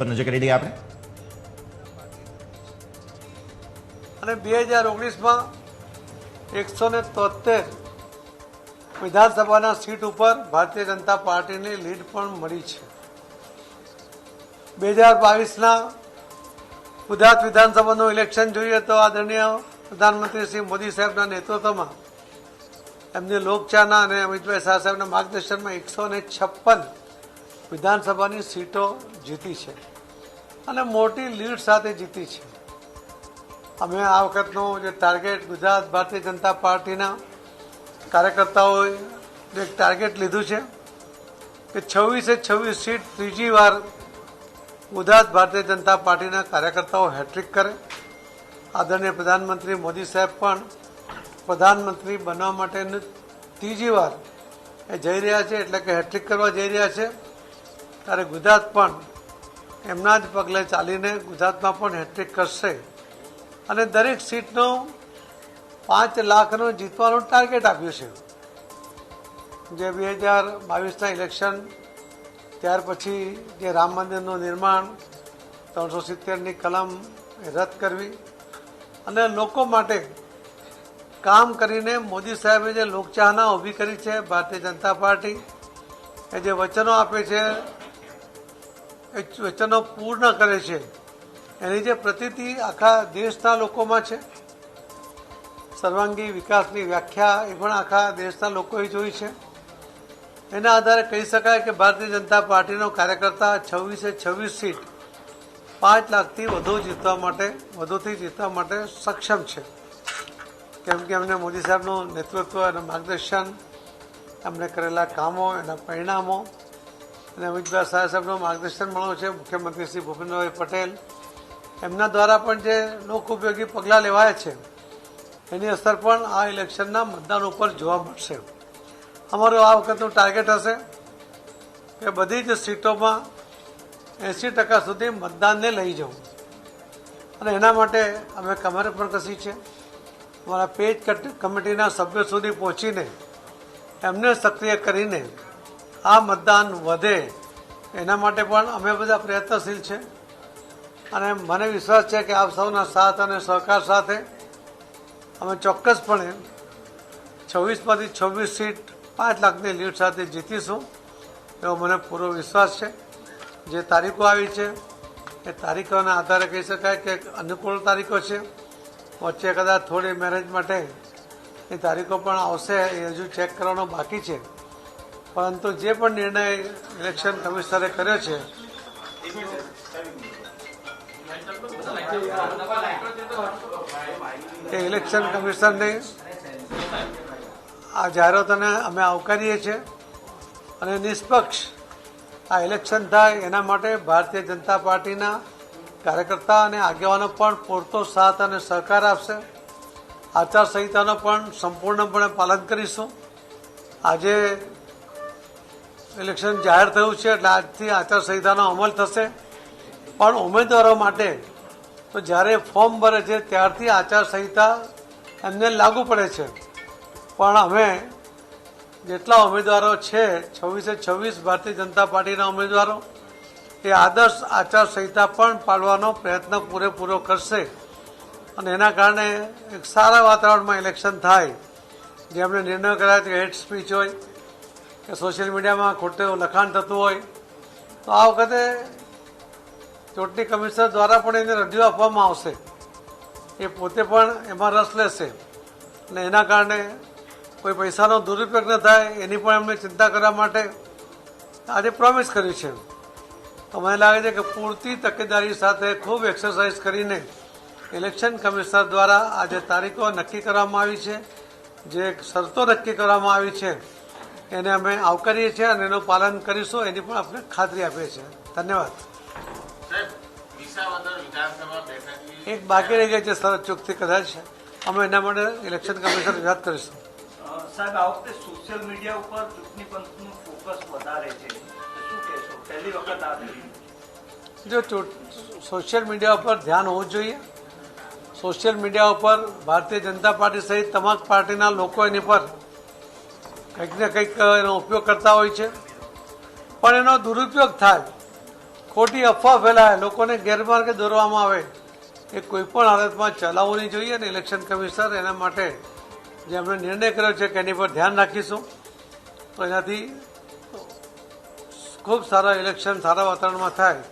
પર નજર કરી લઈએ આપણે. અને બે હજાર ઓગણીસમાં એકસો ને તોતેર વિધાનસભાના સીટ ઉપર ભારતીય જનતા પાર્ટીની લીડ પણ મળી છે. બે હજાર બાવીસના ગુજરાત વિધાનસભાનું ઇલેક્શન જોઈએ તો આદરણીય પ્રધાનમંત્રી શ્રી મોદી સાહેબના નેતૃત્વમાં એમની લોકચાહના અને અમિતભાઈ શાહ સાહેબના માર્ગદર્શનમાં એકસો ને છપ્પન વિધાનસભાની સીટો જીતી છે. અને મોટી લીડ સાથે જીતી છે. અમે આ વખતનું જે ટાર્ગેટ ગુજરાત ભારતીય જનતા પાર્ટીના કાર્યકર્તાઓએ એક ટાર્ગેટ લીધું છે કે છવ્વીસે છવ્વીસ સીટ ત્રીજી વાર ગુજરાત ભારતીય જનતા પાર્ટીના કાર્યકર્તાઓ હેટ્રિક કરે. આદરણીય પ્રધાનમંત્રી મોદી સાહેબ પણ પ્રધાનમંત્રી બનવા માટેની ત્રીજી વાર એ જઈ રહ્યા છે, એટલે કે હેટ્રિક કરવા જઈ રહ્યા છે. ત્યારે ગુજરાત પણ એમના જ પગલે ચાલીને ગુજરાતમાં પણ હેટ્રિક કરશે. અને દરેક સીટનો પાંચ લાખનું જીતવાનું ટાર્ગેટ આપ્યું છે. જે બે હજાર બાવીસના ઇલેક્શન ત્યાર પછી જે રામ મંદિરનું નિર્માણ, ત્રણસો સિત્તેરની કલમ રદ કરવી અને લોકો માટે કામ કરીને મોદી સાહેબે જે લોકચાહના ઊભી કરી છે, ભારતીય જનતા પાર્ટી, એ જે વચનો આપે છે વચનો પૂર્ણ કરે છે. એની જે પ્રતિતિ આખા દેશના લોકોમાં છે. સર્વાંગી વિકાસની વ્યાખ્યા એ પણ આખા દેશના લોકોએ જોઈ છે. એના આધારે કહી શકાય કે ભારતીય જનતા પાર્ટીનો કાર્યકર્તા છવ્વીસે છવ્વીસ સીટ પાંચ લાખથી વધુ જીતવા માટે, વધુથી જીતવા માટે સક્ષમ છે. કેમ કે એમને મોદી સાહેબનું નેતૃત્વ અને માર્ગદર્શન, એમને કરેલા કામો, એના પરિણામો અને અમિતભાઈ શાહ સાહેબનું માર્ગદર્શન મળ્યું છે. મુખ્યમંત્રી શ્રી ભૂપેન્દ્રભાઈ પટેલ એમના દ્વારા પણ જે લોક ઉપયોગી પગલાં લેવાયા છે, એની અસર પણ આ ઇલેક્શનના મતદાન ઉપર જોવા મળશે. અમારું આ વખતનું ટાર્ગેટ હશે કે બધી જ સીટોમાં એંસી ટકા સુધી મતદાનને લઈ જવું. અને એના માટે અમે કમર પણ કસી છે. અમારા પેજ કમિટીના સભ્યો સુધી પહોંચીને એમને સક્રિય કરીને આ મતદાન વધે, એના માટે પણ અમે બધા પ્રયત્નશીલ છે. અને મને વિશ્વાસ છે કે આપ સૌના સાથ અને સહકાર સાથે અમે ચોક્કસપણે છવ્વીસમાંથી છવ્વીસ સીટ પાંચ લાખની લીડ સાથે જીતીશું, એવો મને પૂરો વિશ્વાસ છે. જે તારીખો આવી છે, એ તારીખોના આધારે કહી શકાય કે અનુકૂળ તારીખો છે. વચ્ચે કદાચ થોડી મેરેજ માટે એ તારીખો પણ આવશે એ હજુ ચેક કરવાનો બાકી છે. પરંતુ જે પણ નિર્ણય ઇલેક્શન કમિશનરે કર્યો છે, એ ઇલેક્શન કમિશનની આ જાહેરાતોને અમે આવકારીએ છીએ અને નિષ્પક્ષ આ ઇલેક્શન થાય એના માટે ભારતીય જનતા પાર્ટીના કાર્યકર્તા અને આગેવાનો પણ પૂરતો સાથ અને સહકાર આપશે. આચારસંહિતાનો પણ સંપૂર્ણપણે પાલન કરીશું. આજે ઇલેક્શન જાહેર થયું છે એટલે આજથી આચારસંહિતાનો અમલ થશે. પણ ઉમેદવારો માટે તો જ્યારે ફોર્મ ભરે છે ત્યારથી આચારસંહિતા એમને લાગુ પડે છે. પણ અમે જેટલા ઉમેદવારો છે, છવ્વીસે છવ્વીસ ભારતીય જનતા પાર્ટીના ઉમેદવારો, એ આદર્શ આચારસંહિતા પણ પાડવાનો પ્રયત્ન પૂરેપૂરો કરશે. અને એના કારણે એક સારા વાતાવરણમાં ઇલેક્શન થાય. જે એમણે નિર્ણય કર્યા છે હેડ સ્પીચ હોય કે સોશિયલ મીડિયામાં ખોટું લખાણ થતું હોય, તો આ વખતે ચૂંટણી કમિશનર દ્વારા પણ એને રજૂ આપવામાં આવશે. એ પોતે પણ એમાં રસ લેશે. અને એના કારણે કોઈ પૈસાનો દુરુપયોગ ન થાય, એની પણ એમને ચિંતા કરવા માટે આજે પ્રોમિસ કર્યું છે. તો મને લાગે છે કે પૂરતી તકેદારી સાથે ખૂબ એક્સરસાઇઝ કરીને ઇલેક્શન કમિશનર દ્વારા આજે તારીખો નક્કી કરવામાં આવી છે. જે શરતો નક્કી કરવામાં આવી છે. એને અમે આવકારીએ છીએ અને એનું પાલન કરીશું એની પણ આપણે ખાતરી આપીએ છીએ. ધન્યવાદ. એક બાકી રહી ગઈ છે સરહદ ચૂકતી કદાચ. અમે એના માટે ઇલેક્શન કમિશન યાદ કરીશું. સાહેબ આ વખતે સોશિયલ મીડિયા ઉપર ચૂંટણી પંચનું ફોકસ વધારે છે. શું કહેશો? પહેલી વખત આ જો ચૂંટ- સોશિયલ મીડિયા ઉપર ધ્યાન હોવું જોઈએ. સોશિયલ મીડિયા ઉપર ભારતીય જનતા પાર્ટી સહિત તમામ પાર્ટીના લોકો એની પર કંઈક ને કંઈક એનો ઉપયોગ કરતા હોય છે. પણ એનો દુરુપયોગ થાય. ખોટી અફવા ફેલાય, લોકોને ગેરમાર્ગે દોરવામાં આવે. એ કોઈ પણ હાલતમાં ચલાવવું નહીં જોઈએ અને ઇલેક્શન કમિશનર એના માટે જે અમને નિર્ણય કર્યો છે કે એની પર ધ્યાન રાખીશું. તો એનાથી ખૂબ સારા ઇલેક્શન, સારા વાતાવરણમાં થાય.